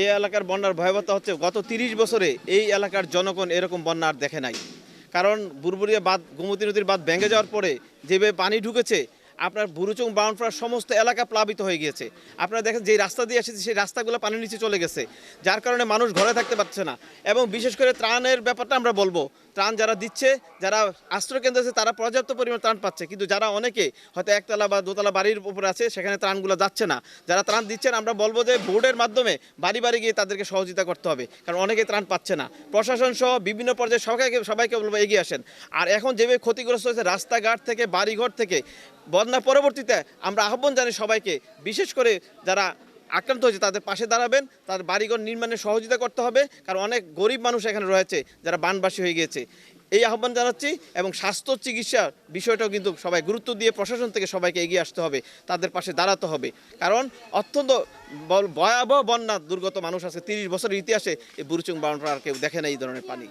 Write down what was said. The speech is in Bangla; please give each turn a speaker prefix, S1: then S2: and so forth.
S1: এই এলাকার বন্যার ভয়াবহতা হচ্ছে গত তিরিশ বছরে এই এলাকার জনগণ এরকম বন্যা আর দেখে নাই। কারণ বুরবুরিয়া বাঁধ, গোমতী নদীর বাঁধ ভেঙে যাওয়ার পরে যেভাবে পানি ঢুকেছে আপনার বুরুচং বাউনফার সমস্ত এলাকা প্লাবিত হয়ে গিয়েছে। আপনারা দেখেন যে রাস্তা দিয়ে এসেছে, সেই রাস্তাগুলো পানির নিচে চলে গেছে। যার কারণে মানুষ ঘরে থাকতে পারছে না। এবং বিশেষ করে ত্রাণের ব্যাপারটা আমরা বলব। ত্রাণ যারা দিচ্ছে, যারা আশ্রয়কেন্দ্র আছে, তারা পর্যাপ্ত পরিমাণ ত্রাণ পাচ্ছে। কিন্তু যারা অনেকে হয়তো একতলা বা দোতলা বাড়ির উপরে আছে, সেখানে ত্রাণগুলো যাচ্ছে না। যারা ত্রাণ দিচ্ছেন, আমরা বলব যে বোর্ডের মাধ্যমে বাড়ি বাড়ি গিয়ে তাদেরকে সহযোগিতা করতে হবে। কারণ অনেকে ত্রাণ পাচ্ছে না। প্রশাসন সহ বিভিন্ন পর্যায়ে সবাইকে সবাইকে বলব এগিয়ে আসেন। আর এখন যেভাবে ক্ষতিগ্রস্ত হয়েছে, রাস্তাঘাট থেকে, বাড়িঘর থেকে বন্যা পরবর্তীতে আমরা আহ্বান জানি সবাইকে, বিশেষ করে যারা আক্রান্ত হয়েছে, তাদের পাশে দাঁড়াবেন, তাদের বাড়িঘর নির্মাণে সহযোগিতা করতে হবে, কারণ অনেক গরিব মানুষ এখানে রয়েছে যারা বানবাসী হয়ে গিয়েছে। এই আহ্বান জানাচ্ছি এবং স্বাস্থ্য চিকিৎসার বিষয়টাও কিন্তু সবাই গুরুত্ব দিয়ে প্রশাসন থেকে সবাইকে এগিয়ে আসতে হবে, তাদের পাশে দাঁড়াতে হবে। কারণ অত্যন্ত ভয়াবহ বন্যা দুর্গত মানুষ আছে তিরিশ বছরের ইতিহাসে এই বুরুচুং বাউন্ডার কেউ দেখে না এই ধরনের পানি।